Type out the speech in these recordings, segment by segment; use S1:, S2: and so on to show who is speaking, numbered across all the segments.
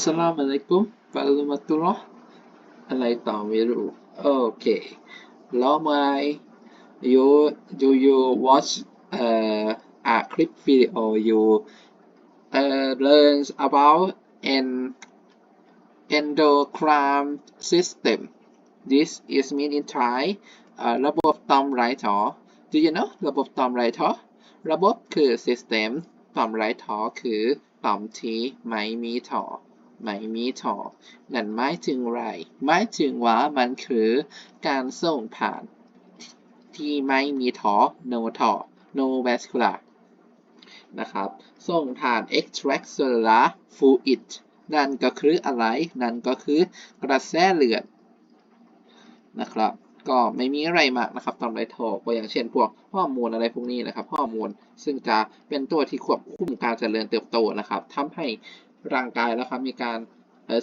S1: สลามอะลัยกุมวะเราะมะตุลออะไรต่อไม่รู้โอเคแล้วมื่อไหร you do you watch uh, a clip video you uh, learn about an endocrine system this is mean in Thai ระบบต่อมไรท้อ do you know ระบบต่อมไรท้อระบบคือ system ต่อมไรท้อคือต่อมที่ไม่มีท่อ ไม่มีท่อนั่นหมายถึงไรหมายถึงว่ามันคือการส่งผ่าน ที่ไม่มีท่อ no ท่อ no vascular นะครับ ส่งผ่าน extracellular fluid นั่นก็คืออะไร นั่นก็คือกระแสเลือดนะครับ ก็ไม่มีอะไรมากนะครับตอนไรทอก็อย่างเช่นพวกฮอร์โมนอะไรพวกนี้นะครับฮอร์โมนซึ่งจะเป็นตัวที่ควบคุมการเจริญเติบโตนะครับทำให้ ร่างกายแล้วครับมีการ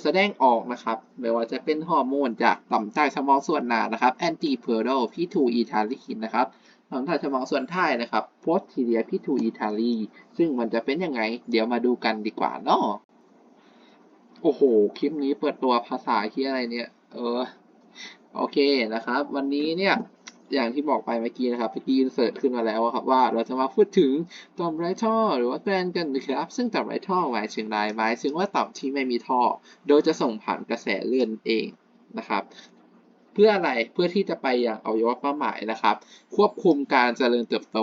S1: แสดงออกนะครับไม่ว่าจะเป็นฮอร์โมนจากต่อมใต้สมองส่วนหนานะครับแอนติเพอร์โดพีทูอีทาลินนะครับต่อมใต้สมองส่วนท้ายนะครับโพสทีเรียพีทูอีทาลีซึ่งมันจะเป็นยังไง เดี๋ยวมาดูกันดีกว่าเนาะโอ้โห คลิปนี้เปิดตัวภาษาที่อะไรเนี่ย เออ โอเคนะครับ วันนี้เนี่ย อย่างที่บอกไปเมื่อกี้นะครับเมื่อกี้เสิร์ชขึ้นมาแล้วครับว่าเราจะมาพูดถึงต่อมไรท่อหรือว่าแกรนกันนะครับ ซึ่งต่อมไรท่อหมายถึงอะไรหมายถึงว่าต่อมที่ไม่มีท่อ โดยจะส่งผ่านกระแสเลือดเองนะครับ เพื่ออะไรเพื่อที่จะไปอย่างอวัยวะเป้าหมายนะครับ ควบคุมการเจริญเติบโต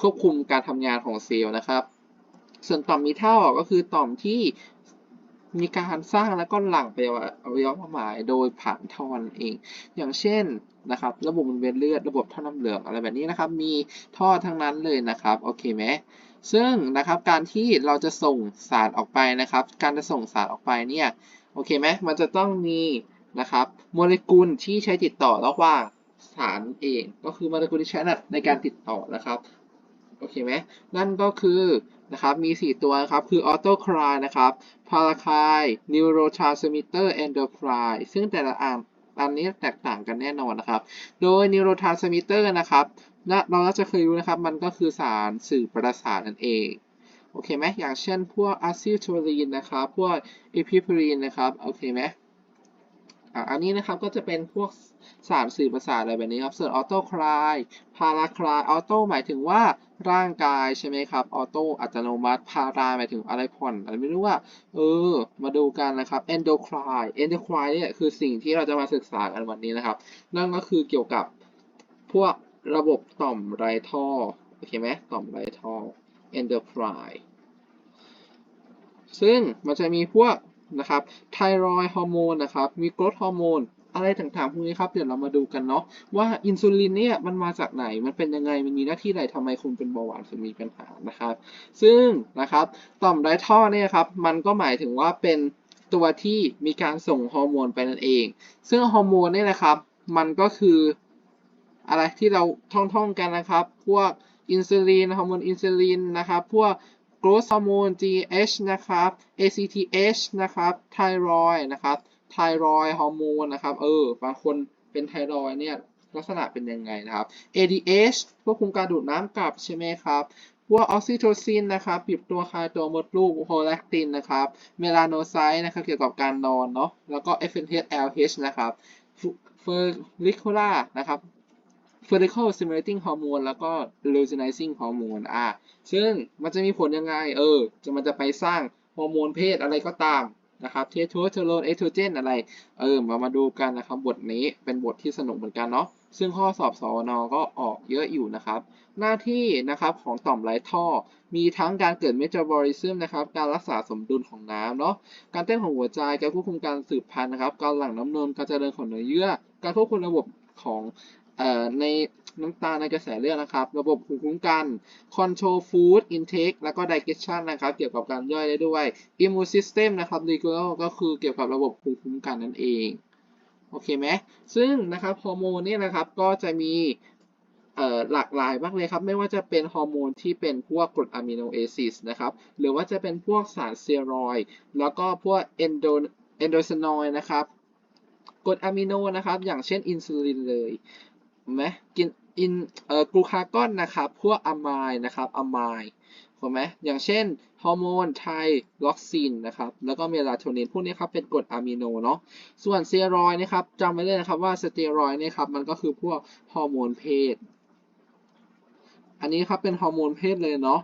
S1: ควบคุมการทำงานของเซลล์นะครับส่วนต่อมมีท่อก็คือต่อมที่ มีการสร้างแล้วก็หลั่งไปอวัยวะเป้าหมายโดยผ่านท่อนเอง อย่างเช่นนะครับระบบมุนเวียนเลือดระบบท่อน้ำเหลืองอะไรแบบนี้นะครับ มีท่อทั้งนั้นเลยนะครับโอเคไหมซึ่งนะครับการที่เราจะส่งสารออกไปนะครับ การจะส่งสารออกไปเนี่ยโอเคไหมมันจะต้องมีนะครับโมเลกุลที่ใช้ติดต่อระหว่างสารเอง ก็คือโมเลกุลที่ใช้ในการติดต่อนะครับโอเคไหมนั่นก็คือ นะครับมี 4 ตัวนะครับคือออโตคลายนะครับพาราคายนิวโรทรานสมิเตอร์แอนโดคลายซึ่งแต่ละอันอันนี้แตกต่างกันแน่นอนนะครับ โดยนิวโรทรานสมิเตอร์นะครับเราก็จะเคยรู้นะครับ มันก็คือสารสื่อประสาทนั่นเอง โอเคไหมอย่างเช่นพวกอะซิลโทลีนนะครับ พวกเอพิพรีนนะครับ โอเคไหม อันนี้นะครับก็จะเป็นพวกสารสื่อประสาทอะไรแบบนี้ครับส่วนออโต้คลายพาราคลายออโต้หมายถึงว่าร่างกายใช่ไหมครับออโต้อัตโนมัติพาราหมายถึงอะไรผ่อนอะไรไม่รู้ว่าเออมาดูกันนะครับ endocrine endocrine เนี่ยคือสิ่งที่เราจะมาศึกษากันวันนี้นะครับ นั่นก็คือเกี่ยวกับพวกระบบต่อมไรท่อโอเคไหมต่อมไรท่อ endocrine ซึ่งมันจะมีพวก นะครับไทรอยฮอร์โมนนะครับมีกรดฮอร์โมนอะไรต่างๆพวกนี้ครับเดี๋ยวเรามาดูกันเนาะว่าอินซูลินเนี่ยมันมาจากไหนมันเป็นยังไงมันมีหน้าที่อะไรทำไมคุณเป็นเบาหวานถึงมีปัญหานะครับ ซึ่งนะครับต่อมไรท่อเนี่ยครับมันก็หมายถึงว่าเป็นตัวที่มีการส่งฮอร์โมนไปนั่นเอง ซึ่งฮอร์โมนเนี่ยนะครับ มันก็คืออะไรที่เราท่องๆกันนะครับ พวกอินซูลินฮอร์โมนอินซูลินนะครับ พวก growth hormone GH นะครับ ACTH นะครับไทรอยนะครับไทรอยฮอร์โมนนะครับเออบางคนเป็นไทรอยเนี่ยลักษณะเป็นยังไงนะครับ ADH ควบคุมการดูดน้ำกลับใช่ไหมครับพวกออกซิโทซินนะครับปิดตัวคลายตัวมดลูกโฮแลคตินนะครับเมลาโนไซต์นะครับเกี่ยวกับการนอนเนาะแล้วก็ FSH LH นะครับเฟอร์ลิคูล่านะครับ follicle stimulating hormone แล้วก็ luteinizing hormone อะซึ่งมันจะมีผลยังไง เออ จะมันจะไปสร้างฮอร์โมนเพศอะไรก็ตามนะครับเทสโทสเตอโรนเอสโตรเจนอะไร เออ มามาดูกันนะครับ บทนี้เป็นบทที่สนุกเหมือนกันเนาะ ซึ่งข้อสอบสวนก็ออกเยอะอยู่นะครับ หน้าที่นะครับของต่อมไร้ท่อ มีทั้งการเกิดเมตาบอลิซึมนะครับ การรักษาสมดุลของน้ำเนาะ การเต้นของหัวใจ การควบคุมการสืบพันธุ์นะครับ การหลั่งน้ำนม การเจริญของเนื้อเยื่อ การควบคุมระบบของ ในน้ำตาลในกระแสเลือดนะครับ ระบบภูมิคุ้มกัน control food intake แล้วก็ digestion นะครับ เกี่ยวกับการย่อยได้ด้วย immune system นะครับ regular ก็คือเกี่ยวกับระบบภูมิคุ้มกันนั่นเอง โอเคไหม ซึ่งนะครับฮอร์โมนเนี่ยนะครับก็จะมีหลากหลายมากเลยครับ ไม่ว่าจะเป็นฮอร์โมนที่เป็นพวกกรดอะมิโนเอซิสนะครับ หรือว่าจะเป็นพวกสารเตียรอยแล้วก็พวกเอนโดเอนโดซานอยนะครับกรดอะมิโนนะครับ อย่างเช่นอินซูลินเลย ไหมกินอินเอ่อกลูคากอนนะครับ พวกอะมน์นะครับอะมน์ถูกไหมอย่างเช่นฮอร์โมนไทล็อกซินนะครับ แล้วก็เมลาโทนินพวกนี้ครับเป็นกรดอะมิโนเนาะ ส่วนสเตียรอยด์นะครับจำไว้เลยนะครับว่าสเตียรอยด์นี่ครับมันก็คือพวกฮอร์โมนเพศ อันนี้ครับเป็นฮอร์โมนเพศเลยเนาะ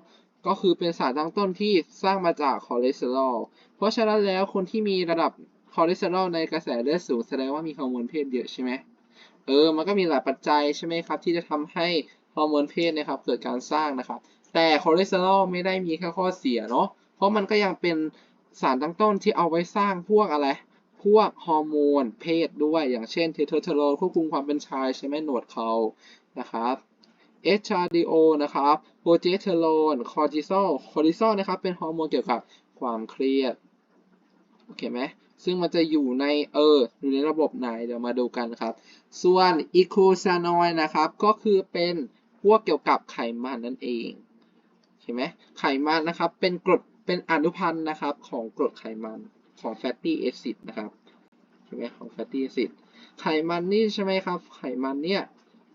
S1: ก็คือเป็นสารตั้งต้นที่สร้างมาจากคอเลสเตอรอล เพราะฉะนั้นแล้วคนที่มีระดับคอเลสเตอรอลในกระแสเลือดสูงแสดงว่ามีฮอร์โมนเพศเยอะใช่ไหม ออมันก็มีหลายปัจจัยใช่ไหมครับ ที่จะทำให้ฮอร์โมนเพศนะครับเกิดการสร้างนะครับ แต่คอเลสเตอรอลไม่ได้มีแค่ข้อเสียเนาะเพราะมันก็ยังเป็นสารตั้งต้นที่เอาไว้สร้างพวกอะไร พวกฮอร์โมนเพศด้วยอย่างเช่นเทสโทสเตอโรนควบคุมความเป็นชายใช่ไหมหนวดเขานะครับ HRDO นะครับโปรเจสเตอโรนคอร์ติซอลคอร์ติซอลนะครับเป็นฮอร์โมนเกี่ยวกับความเครียดโอเคไหม ซึ่งมันจะอยู่ในเอออยู่ในระบบไหนเดี๋ยวมาดูกันครับ ส่วนอีโคซานอยนะครับ ก็คือเป็นพวกเกี่ยวกับไขมันนั่นเองเห็นไหมไขมันนะครับเป็นกรดเป็นอนุพันธ์นะครับของกรดไขมันของแฟตตี้แอซิดนะครับเห็นไหมของแฟตตี้แอซิดไขมันนี่ใช่ไหมครับ ไขมันเนี่ย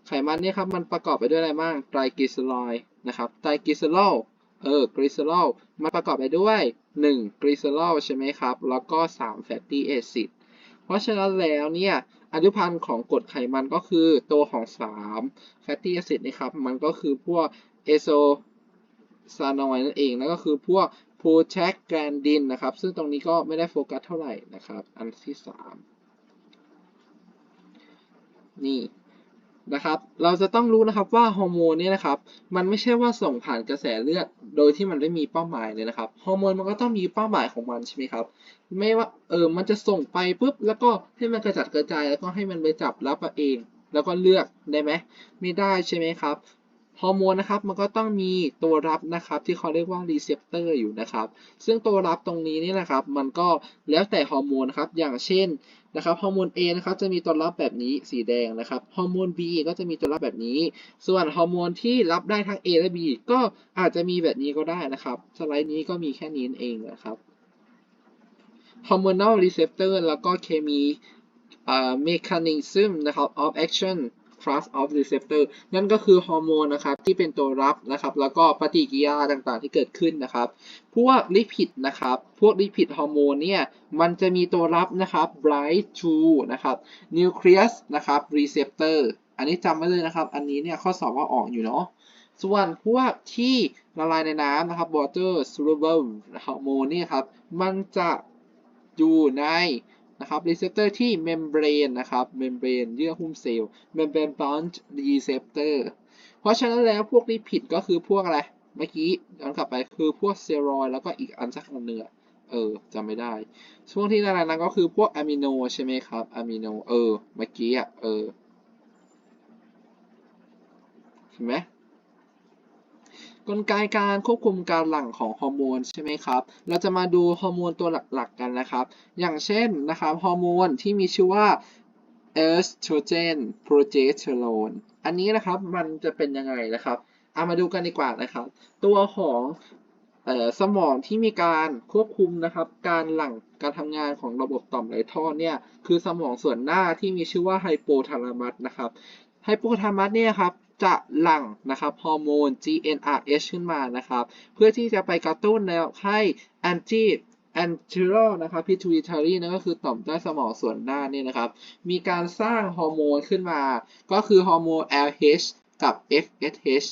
S1: ไขมันเนี่ยครับมันประกอบไปด้วยอะไรบ้างไตรกลีเซอไรด์นะครับไตรกลีเซอรอล เออกลีเซอรอลมันประกอบไปด้วย1กลีเซอรอลใช่ไหมครับ แล้วก็3แฟตตี้แอซิดเพราะฉะนั้นแล้วเนี่ยอนุพันธ์ของกรดไขมันก็คือตัวของ3แฟตตี้แอซิดนะครับ มันก็คือพวกเอโซซานอยนั่นเองแล้วก็คือพวกโพแทกแกรนดินนะครับ ซึ่งตรงนี้ก็ไม่ได้โฟกัสเท่าไหร่นะครับ อันที่ 3 นี่ นะครับ เราจะต้องรู้นะครับว่าฮอร์โมนเนี่ยนะครับ มันไม่ใช่ว่าส่งผ่านกระแสเลือด โดยที่มันไม่มีเป้าหมายเลยนะครับ ฮอร์โมนมันก็ต้องมีเป้าหมายของมันใช่ไหมครับ ไม่ว่าเออ มันจะส่งไปปุ๊บ แล้วก็ให้มันกระจัดกระจาย แล้วก็ให้มันไปจับรับเอาเองแล้วก็เลือกได้ไหมไม่ได้ใช่ไหมครับ ฮอร์โมนนะครับมันก็ต้องมีตัวรับนะครับที่เขาเรียกว่ารีเซพเตอร์อยู่นะครับ ซึ่งตัวรับตรงนี้นี่นะครับ มันก็แล้วแต่ฮอร์โมนครับอย่างเช่นนะครับฮอร์โมน A นะครับจะมีตัวรับแบบนี้สีแดงนะครับฮอร์โมน B ก็จะมีตัวรับแบบนี้ ส่วนฮอร์โมนที่รับได้ทั้ง A และ B ก็อาจจะมีแบบนี้ก็ได้นะครับสไลด์นี้ก็มีแค่นี้เองนะครับ hormonal receptor แล้วก็เคมี uh, mechanism นะครับ of action class of receptor นั่นก็คือฮอร์โมนนะครับที่เป็นตัวรับนะครับ แล้วก็ปฏิกิริยาต่างๆที่เกิดขึ้นนะครับ พวกลิพิดนะครับ พวกลิพิดฮอร์โมนเนี่ย มันจะมีตัวรับนะครับ bright to นะครับ nucleus นะครับ receptor อันนี้จำไว้เลยนะครับ อันนี้เนี่ยข้อสอบว่าออกอยู่เนาะส่วนพวกที่ละลายในน้ำนะครับ water soluble ฮอร์โมนเนี่ยครับ มันจะอยู่ใน นะครับ receptor ที่ membrane นะครับ membrane เยื่อหุ้มเซลล์ membrane bound receptor เพราะฉะนั้นแล้วพวกลิพิดก็คือพวกอะไร เมื่อกี้ย้อนกลับไปคือพวกสเตียรอยแล้วก็อีกอันสักอันหนึ่งอเออจำไม่ได้ ช่วงที่ละลานั้นก็คือพวกอะมิโนใช่ไหมครับอะมิโนเออเมื่อกี้อะเออเห็นไหม กลไกการควบคุมการหลั่งของฮอร์โมนใช่ไหมครับ เราจะมาดูฮอร์โมนตัวหลักๆกันนะครับ อย่างเช่นนะครับฮอร์โมนที่มีชื่อว่าเอสโตรเจนโปรเจสเตอโรนอันนี้นะครับมันจะเป็นยังไงนะครับเอามาดูกันดีกว่านะครับ ตัวของออสมองที่มีการควบคุมนะครับการหลั่งการทำงานของระบบต่อมไหลท่อเนี่ยคือสมองส่วนหน้าที่มีชื่อว่าไฮโปทาลามัสนะครับไฮโปทาลามัสเนี่ยครับ จะหลั่งนะครับฮอร์โมน GnRH ขึ้นมานะครับ เพื่อที่จะไปกระตุ้นแล้วให้ anti anterior นะครับ pituitary นั่นก็คือต่อมใต้สมองส่วนหน้านี่นะครับ มีการสร้างฮอร์โมนขึ้นมา ก็คือฮอร์โมน LH กับ FSH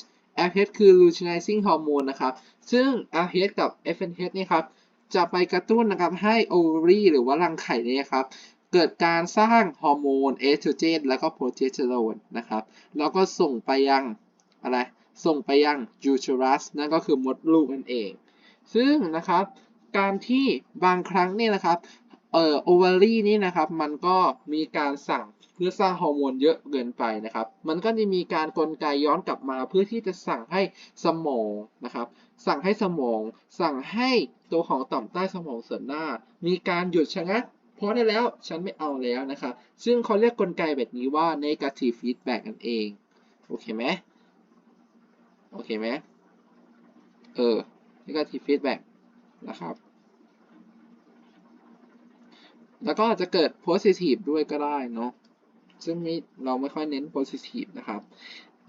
S1: LH คือ luteinizing hormone นะครับ ซึ่ง LH กับ FSH นี่ครับ จะไปกระตุ้นนะครับให้ ovary หรือว่ารังไข่เนี่ยครับ เกิดการสร้างฮอร์โมนเอสโตรเจนแล้วก็โปรเจสเตอโรนนะครับ แล้วก็ส่งไปยังอะไร ส่งไปยังยูเทรัสนั่นก็คือมดลูกนั่นเอง ซึ่งนะครับการที่บางครั้งเนี่ยนะครับเอ่อโอวารีนี่นะครับมันก็มีการสั่งเพื่อสร้างฮอร์โมนเยอะเกินไปนะครับ มันก็จะมีการกลไกย้อนกลับมาเพื่อที่จะสั่งให้สมองนะครับ สั่งให้สมอง สั่งให้ตัวของต่อมใต้สมองส่วนหน้า มีการหยุดชะงัก พอได้แล้วฉันไม่เอาแล้วนะครับ ซึ่งเขาเรียกกลไกแบบนี้ว่า negative feedback นั่นเอง โอเคไหมโอเคไหมเออ negative feedback นะครับ แล้วก็อาจจะเกิด positive ด้วยก็ได้เนาะ ซึ่งม่เราไม่ค่อยเน้น positive นะครับ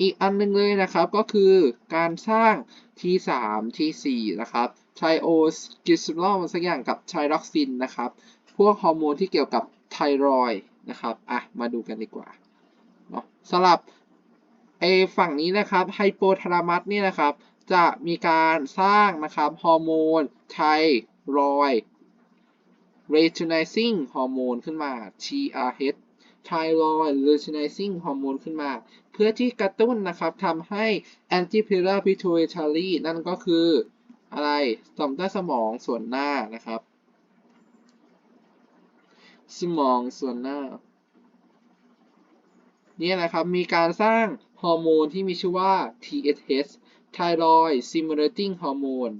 S1: อีกอันหนึงเลยนะครับก็คือการสร้าง T3 T4 นะครับไทโอสกิสโลสักอย่างกับไทรอกซินนะครับ พวกฮอร์โมนที่เกี่ยวกับไทรอยนะครับอะมาดูกันดีกว่าเนาะสำหรับไอฝั่งนี้นะครับไฮโปทาลามัสเนี่ยนะครับ จะมีการสร้างนะครับฮอร์โมนไทรอยด์ luteinizing ฮอร์โมนขึ้นมา TRH thyroid luteinizing ฮอร์โมนขึ้นมา เพื่อที่กระตุ้นนะครับทำให้ antipilar pituitary นั่นก็คืออะไรต่อมใต้สมองส่วนหน้านะครับ สมองส่วนหน้าเนี่ยนะครับมีการสร้างฮอร์โมนที่มีชื่อว่า TSH Thyroid Stimulating Hormone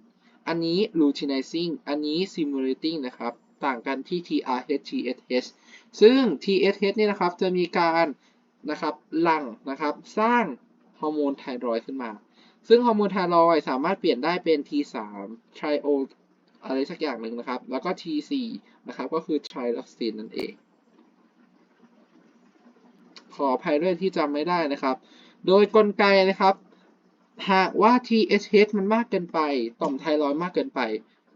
S1: อันนี้ Luteinizing อันนี้ Stimulating นะครับ ต่างกันที่ TRH TSH ซึ่ง TSH เนี่ยนะครับจะมีการนะครับหลั่งนะครับสร้างฮอร์โมนไทรอยด์ขึ้นมา ซึ่งฮอร์โมนไทรอยด์สามารถเปลี่ยนได้เป็น T3 Trio อะไรสักอย่างหนึ่งนะครับ แล้วก็ T4 นะครับก็คือ Thyroxine นั่นเอง ขออภัยด้วยที่จำไม่ได้นะครับ โดยกลไกนะครับ หากว่า TSH มันมากเกินไป ต่อมไทรอยด์มากเกินไป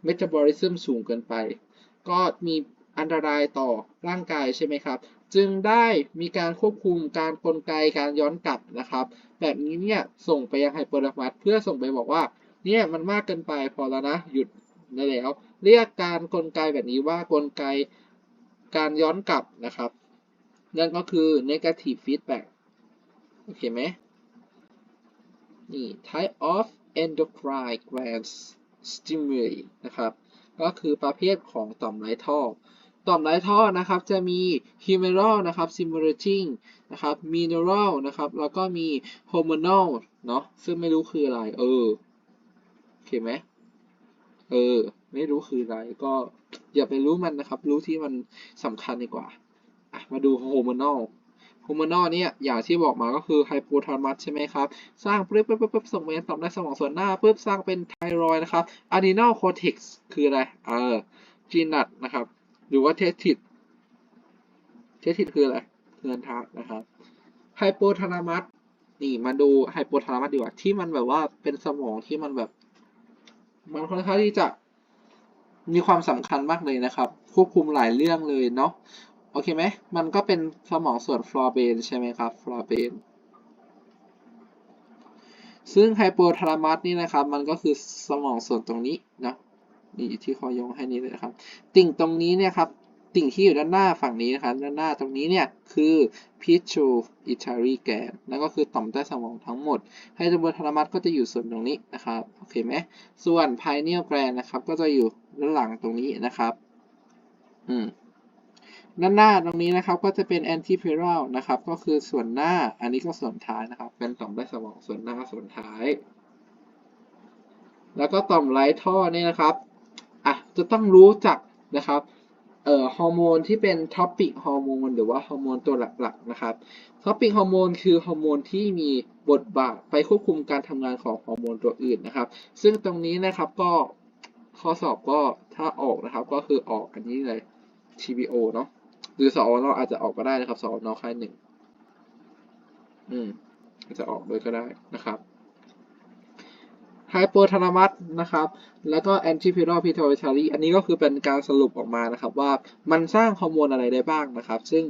S1: Metabolism สูงเกินไป ก็มีอันตรายต่อร่างกายใช่ไหมครับ จึงได้มีการควบคุมการกลไกการย้อนกลับนะครับ แบบนี้เนี่ยส่งไปยังไฮโปทาลามัสเพื่อส่งไปบอกว่าเนี่ยมันมากเกินไปพอแล้วนะหยุด ได้แล้ว เรียกการกลไกแบบนี้ว่ากลไกการย้อนกลับนะครับ นั่นก็คือ negative feedback โอเคไหมนี่ type of endocrine gland stimuli นะครับ ก็คือประเภทของต่อมไร้ท่อ ต่อมไร้ท่อนะครับ จะมี humoral นะครับ stimulating นะครับ mineral นะครับ แล้วก็มี hormonal เนาะ ซึ่งไม่รู้คืออะไร เออ โอเคไหม เออ ไม่รู้คืออะไรก็อย่าไปรู้มันนะครับ รู้ที่มันสำคัญดีกว่าอะมาดู hormonal hormonal เนี่ยอย่างที่บอกมาก็คือ hypothalamus ใช่ไหมครับ สร้างปึ๊บปึ๊บปึ๊บปึ๊บส่งไปยังต่อมในสมองส่วนหน้าปึ๊บสร้างเป็นไทรอยนะครับ adrenal cortex คืออะไรเออ GNAT นะครับ หรือว่า testis testis คืออะไรเงินทะนะครับ hypothalamus นี่มาดู hypothalamus ดีกว่าที่มันแบบว่าเป็นสมองที่มันแบบ มันค่อนข้างที่จะมีความสำคัญมากเลยนะครับ ควบคุมหลายเรื่องเลยเนาะโอเคไหมมันก็เป็นสมองส่วนฟลอเบนใช่ไหมครับฟลอเบนซึ่งไฮโปทาลามัสนี่นะครับ มันก็คือสมองส่วนตรงนี้นะนี่ที่ขอยงให้นี้เลยนะครับ ติ่งตรงนี้เนี่ยครับ ติ่งที่อยู่ด้านหน้าฝั่งนี้นะครับด้านหน้าตรงนี้เนี่ยคือ pituitary gland นั่นก็คือต่อมใต้สมองทั้งหมดไฮโปทาลามัสก็จะอยู่ส่วนตรงนี้นะครับโอเคไหมส่วน pineal gland นะครับก็จะอยู่ด้านหลังตรงนี้นะครับอืมด้านหน้าตรงนี้นะครับก็จะเป็น antepiral นะครับก็คือส่วนหน้าอันนี้ก็ส่วนท้ายนะครับ เป็นต่อมใต้สมองส่วนหน้าส่วนท้าย แล้วก็ต่อมไร้ท่อนี่นะครับอะจะต้องรู้จักนะครับ อ่อฮอร์โมนที่เป็นท็อปิกฮอร์โมนหรือว่าฮอร์โมนตัวหลักๆนะครับท็อปิกฮอร์โมนคือฮอร์โมนที่มีบทบาทไปควบคุมการทำงานของฮอร์โมนตัวอื่นนะครับ ซึ่งตรงนี้นะครับก็ข้อสอบก็ถ้าออกนะครับก็คือออกอันนี้เลย TBO เนาะหรือสอนอาจจะออกก็ได้นะครับสอนอค่ายหนึ่งอืมอาจจะออกด้วยก็ได้นะครับ ไฮโปทาลามัสนะครับ แล้วก็ antipiral pituitary อันนี้ก็คือเป็นการสรุปออกมานะครับ ว่ามันสร้างฮอร์โมนอะไรได้บ้างนะครับ ซึ่ง